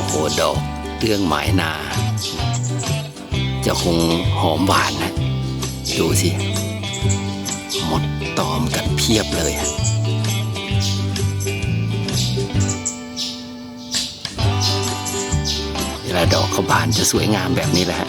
อ้โหดอกเรื่องหมายนา จะคงหอมหวานนะ ดูสิ หมดตอมกันเพียบเลยอะเวลาดอกเขาบานจะสวยงามแบบนี้แหละฮะ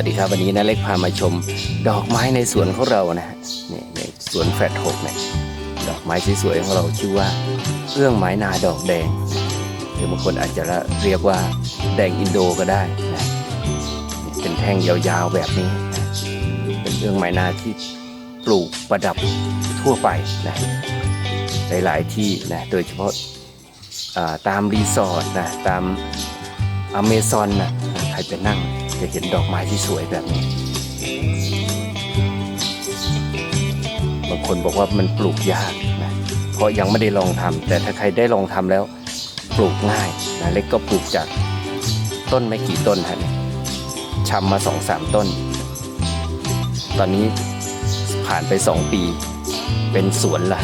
วัสดีครับวันนี้นะเล็กพามาชม ดอกไม้ในสวนของเรานะฮะนี่ในสวนแฟลตหกเนี่ยดอกไม้สวยๆของเราชื่อว่าเอื้องไม้นาดอกแดง หรือบางคนอาจจะเรียกว่าแดงอินโดก็ได้นะนเป็นแท่งยาวๆแบบนี้ เป็นเอื้องไม้นาที่ปลูกประดับทั่วไปนะหลายๆที่นะโดยเฉพาะาตามรีสอร์ทนะตามอเมซอนนะใครไปนั่ง จะเห็นดอกไม้ที่สวยแบบนี้ บางคนบอกว่ามันปลูกยากนะเพราะยังไม่ได้ลองทำแต่ถ้าใครได้ลองทำแล้วปลูกง่ายนะเล็กก็ปลูกจากต้นไม่กี่ต้นฮะเนี่ยชำมาสองสามต้น ตอนนี้ผ่านไปสองปี เป็นสวนละ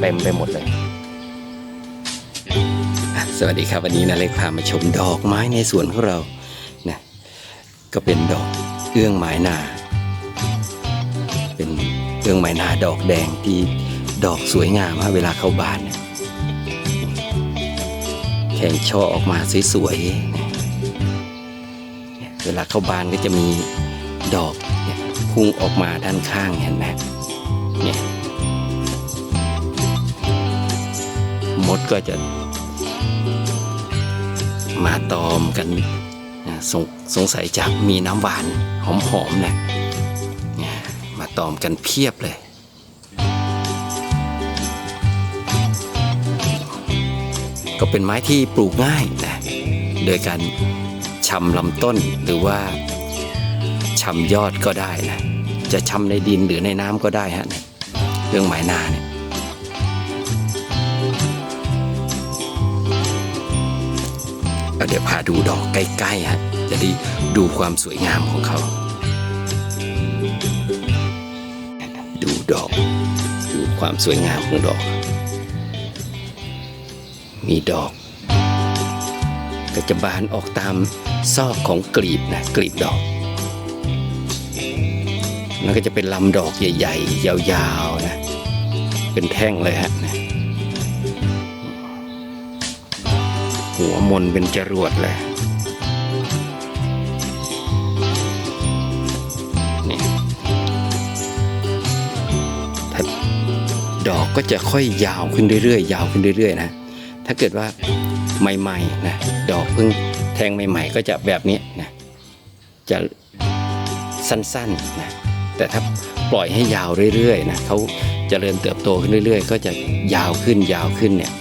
เต็มไปหมดเลย สวัสดีครับวันนี้นะเล็กพามาชมดอกไม้ในสวนของเรา ก็เป็นดอกเอื้องไม้นา เป็นเอื้องไม้นาดอกแดงที่ดอกสวยงามฮะเวลาเข้าบ้านเนี่ยแทงช่อออกมาสวยๆ เวลาเข้าบ้านก็จะมีดอกพุ่งออกมาด้านข้างเห็นไหมเนี่ยมดก็จะมาตอมกัน สงสงสัยจะมีน้ำหวานหอมๆนะเนี่ยมาตอมกันเพียบเลยก็เป็นไม้ที่ปลูกง่ายนะ โดยการชำลำต้นหรือว่าชำยอดก็ได้นะ จะชำในดินหรือในน้ำก็ได้ฮะเนี่ยเรื่องไม้นาเนี่ย เดี๋ยวพาดูดอกใกล้ๆฮะจะได้ดูความสวยงามของเขา ดูดอก ดูความสวยงามของดอก มีดอก ก็จะบานออกตามซอกของกลีบนะกลีบดอกแล้วก็จะเป็นลำดอกใหญ่ ๆ ยาวๆนะ เป็นแท่งเลยฮะนะ หัวมนเป็นจรวดเลยนี่ถ้าดอกก็จะค่อยยาวขึ้นเรื่อยๆ ยาวขึ้นเรื่อยๆ นะ ถ้าเกิดว่าใหม่ๆนะดอกเพิ่งแทงใหม่ ๆ ก็จะแบบนี้นะจะสั้นๆนะแต่ถ้าปล่อยให้ยาวเรื่อยๆนะเขาจเจริญเติบโตขึ้นเรื่อย ๆ ก็จะยาวขึ้นยาวขึ้นเนี่ย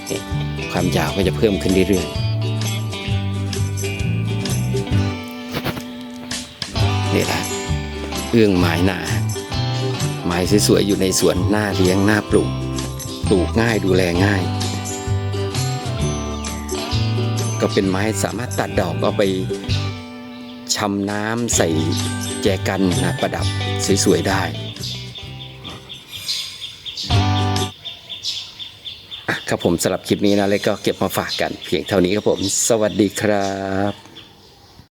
ความยาวก็จะเพิ่มขึ้นเรื่อยๆ นี่แหละเอื้องไม้นาไม้สวยๆอยู่ในสวนหน้าเลี้ยงหน้าปลูก ปลูกง่ายดูแลง่าย ก็เป็นไม้สามารถตัดดอกเอาไปชำน้ำใส่แจกันนะประดับสวยๆได้อะครับผมสำหรับคลิปนี้นะเล็กก็เก็บมาฝากกัน เพียงเท่านี้ครับผม สวัสดีครับ